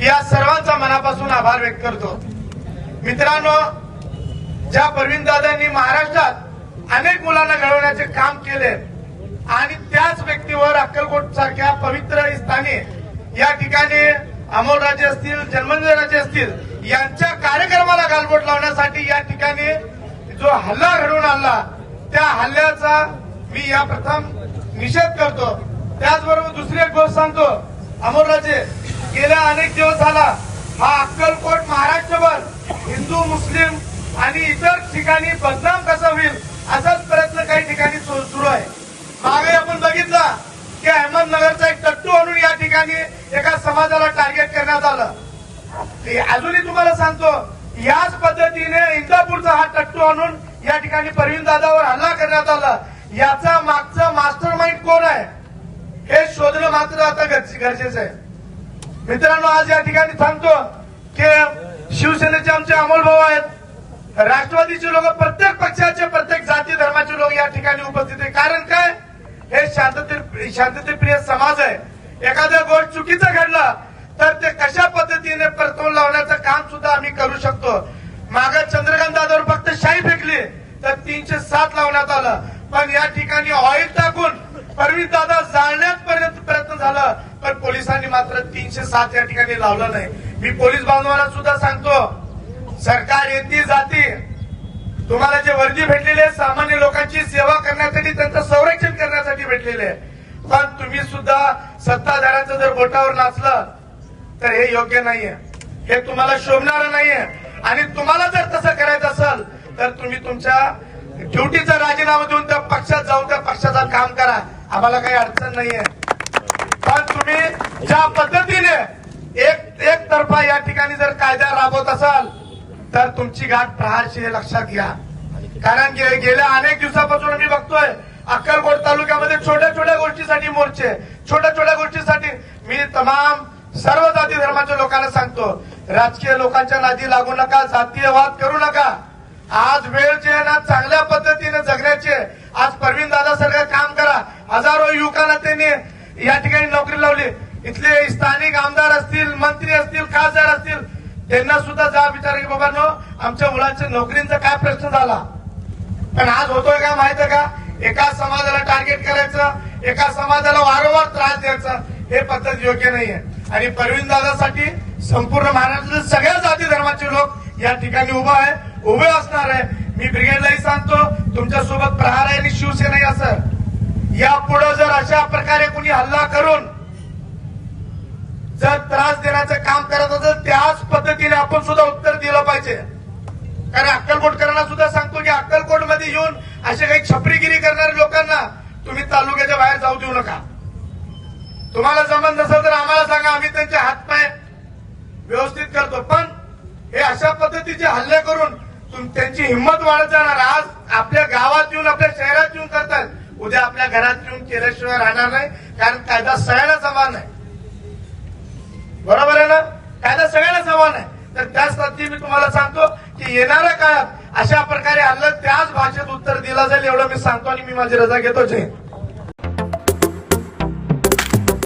या सर्वांचा मनापासून आभार व्यक्त करतो. मित्रांनो ज्या परवीन दादांनी महाराष्ट्रात अनेक मुलांना घडवण्याचे काम केले आणि त्याच व्यक्तीवर अक्कलकोट सारख्या पवित्र स्थानी या ठिकाणी अमोलराजे असतील जन्मंजय राजे असतील यांच्या कार्यक्रमाला गालबोट लावण्यासाठी या ठिकाणी जो हल्ला घडवून आणला त्या हल्ल्याचा मी या प्रथम निषेध करतो. त्याचबरोबर दुसरी एक गोष्ट सांगतो. अमोलराजे गेल्या अनेक दिवस झाला. हा अक्कलकोट महाराष्ट्रभर हिंदू मुस्लिम आणि इतर ठिकाणी बदनाम कसा होईल असाच प्रयत्न काही ठिकाणी सुरू आहे. मागे आपण बघितलं की अहमदनगरचा एक टट्टू आणून या ठिकाणी एका समाजाला टार्गेट करण्यात आलं. अजूनही तुम्हाला सांगतो याच पद्धतीने इंदापूरचा हा टट्टू आणून या ठिकाणी परवीन दादावर हल्ला करण्यात आला. याचा मागचा मास्टर माइंड कोण आहे? हे शोधणं मात्र आता गरजे- गरजेचं आहे. मित्रांनो आज या ठिकाणी सांगतो की शिवसेनेचे आमचे अमोलभाऊ आहेत. राष्ट्रवादीचे लोक प्रत्येक पक्षाचे प्रत्येक जाती धर्माचे लोक या ठिकाणी उपस्थित आहे कारण काय? हे शांतते शांततेप्रिय समाज आहे. एखाद्या गोष्ट चुकीचं घडलं तर ते कशा पद्धतीने परतवून लावण्याचं काम सुद्धा आम्ही करू शकतो. माग चंद्रकांत दादावर फक्त शाही फेकली तर तीनशे सात लावण्यात आलं. पण या ठिकाणी ऑइल टाकून परवीन दादा जाळण्यापर्यंत प्रयत्न मात्र तीनशे सात या ठिकाणी लावलं नाही. मी पोलीस बांधवांना सुद्धा सांगतो सरकार येते जाते. तुम्हाला जे वर्दी भेटलेले आहे, सामान्य लोकांची सेवा करण्यासाठी त्यांचं संरक्षण करण्यासाठी भेटलेले आहे. पण तुम्ही सुद्धा सत्ताधाऱ्यांचं जर बोटावर नाचलं तर हे योग्य नाहीये. हे तुम्हाला शोभणार नाहीये. आणि तुम्हाला जर तसं करायचं असेल तर तुम्ही तुमच्या ड्युटीचा राजीनामा देऊन त्या पक्षात जाऊन त्या पक्षाचं काम करा. आम्हाला काही अडचण नाहीये. पण तुम्ही ज्या पद्धतीने एक एक तर्फा या ठिकाणी जर कायदा राबवत असाल तर तुमची गाठ प्रहारशी हे लक्षात घ्या. कारण गेल्या अनेक दिवसापासून मी बघतोय अक्कलकोट तालुक्यामध्ये छोट्या छोट्या गोष्टीसाठी मोर्चे छोट्या छोट्या गोष्टीसाठी मी तमाम सर्व जाती धर्माच्या लोकांना सांगतो राजकीय लोकांच्या नादी लागू नका जातीयवाद करू नका. आज वेळ जे आहे ना चांगल्या पद्धतीने जगण्याचे आज परवीन दादा सारखं काम करा. हजारो युवकांना त्यांनी या ठिकाणी नोकरी लावली. इथले स्थानिक आमदार असतील मंत्री असतील खासदार असतील त्यांना सुद्धा जा विचार की बाबांनो आमच्या मुलांच्या नोकरींचा काय प्रश्न झाला? पण आज होतोय का माहीत का? एका समाजाला टार्गेट करायचं एका समाजाला वारंवार त्रास द्यायचा हे पद्धत योग्य नाहीये. आणि परवीन दादासाठी संपूर्ण महाराष्ट्रातील सगळ्या जाती धर्माचे लोक या ठिकाणी उभा आहे उभे असणार आहे. मी ब्रिगेडलाही सांगतो तुमच्यासोबत प्रहार आहे आणि शिवसेना असं यापुढे जर अशा प्रकारे कुणी हल्ला करून जर त्रास देण्याचं काम करत असेल त्याच पद्धतीने आपण सुद्धा उत्तर दिलं पाहिजे. कारण अक्कलकोटकरांना सुद्धा सांगतो की अक्कलकोटमध्ये येऊन असे काही छपरीगिरी करणाऱ्या लोकांना तुम्ही तालुक्याच्या बाहेर जाऊ देऊ नका. तुम्हाला जमत नसेल तर आम्हाला सांगा आम्ही त्यांचे हातपाय व्यवस्थित करतो. पण हे अशा पद्धतीचे हल्ले करून तुम- त्यांची हिंमत वाढत जाणार. आज आपल्या गावात येऊन आपल्या शहरात येऊन करतात उद्या आपल्या घरात येऊन केल्याशिवाय राहणार नाही. कारण कायदा सहायला समान नाही बरोबर आहे ना? कायदा सगळ्यांना समान आहे. तर त्याच त्यासाठी मी तुम्हाला सांगतो की येणाऱ्या काळात अशा प्रकारे हल्ला त्याच भाषेत उत्तर दिलं जाईल एवढं मी सांगतो आणि मी माझी रजा घेतो. जय